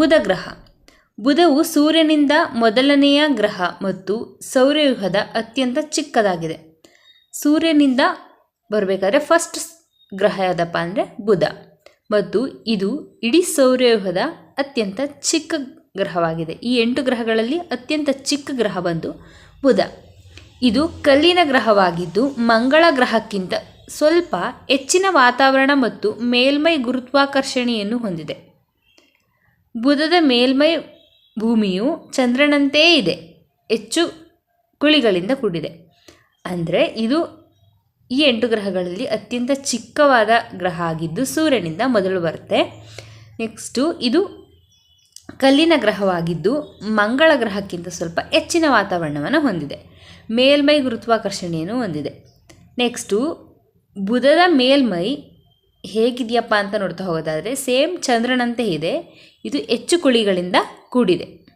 ಬುಧ ಗ್ರಹ ಬುಧವು ಸೂರ್ಯನಿಂದ ಮೊದಲನೆಯ ಗ್ರಹ ಮತ್ತು ಸೌರವ್ಯೂಹದ ಅತ್ಯಂತ ಚಿಕ್ಕದಾಗಿದೆ. ಸೂರ್ಯನಿಂದ ಬರಬೇಕಾದ್ರೆ ಫಸ್ಟ್ ಗ್ರಹ ಯಾವುದಪ್ಪ ಅಂದರೆ ಬುಧ. ಮತ್ತು ಇದು ಇಡೀ ಸೌರವ್ಯೂಹದ ಅತ್ಯಂತ ಚಿಕ್ಕ ಗ್ರಹವಾಗಿದೆ. ಈ ಎಂಟು ಗ್ರಹಗಳಲ್ಲಿ ಅತ್ಯಂತ ಚಿಕ್ಕ ಗ್ರಹ ಬಂದು ಬುಧ. ಇದು ಕಲ್ಲಿನ ಗ್ರಹವಾಗಿದ್ದು ಮಂಗಳ ಗ್ರಹಕ್ಕಿಂತ ಸ್ವಲ್ಪ ಹೆಚ್ಚಿನ ವಾತಾವರಣ ಮತ್ತು ಮೇಲ್ಮೈ ಗುರುತ್ವಾಕರ್ಷಣೆಯನ್ನು ಹೊಂದಿದೆ. ಬುಧದ ಮೇಲ್ಮೈ ಭೂಮಿಯು ಚಂದ್ರನಂತೆಯೇ ಇದೆ. ಹೆಚ್ಚು ಕುಳಿಗಳಿಂದ ಕೂಡಿದೆ. ಅಂದರೆ ಇದು ಈ ಎಂಟು ಗ್ರಹಗಳಲ್ಲಿ ಅತ್ಯಂತ ಚಿಕ್ಕವಾದ ಗ್ರಹ ಆಗಿದ್ದು ಸೂರ್ಯನಿಂದ ಮೊದಲು ಬರುತ್ತೆ. ನೆಕ್ಸ್ಟು ಇದು ಕಲ್ಲಿನ ಗ್ರಹವಾಗಿದ್ದು ಮಂಗಳ ಗ್ರಹಕ್ಕಿಂತ ಸ್ವಲ್ಪ ಹೆಚ್ಚಿನ ವಾತಾವರಣವನ್ನು ಹೊಂದಿದೆ. ಮೇಲ್ಮೈ ಗುರುತ್ವಾಕರ್ಷಣೆಯನ್ನು ಹೊಂದಿದೆ. ನೆಕ್ಸ್ಟು ಬುಧದ ಮೇಲ್ಮೈ ಹೇಗಿದೆಯಪ್ಪ ಅಂತ ನೋಡ್ತಾ ಹೋಗೋದಾದರೆ ಸೇಮ್ ಚಂದ್ರನಂತೆ ಇದೆ. ಇದು ಹೆಚ್ಚು ಕುಳಿಗಳಿಂದ ಕೂಡಿದೆ.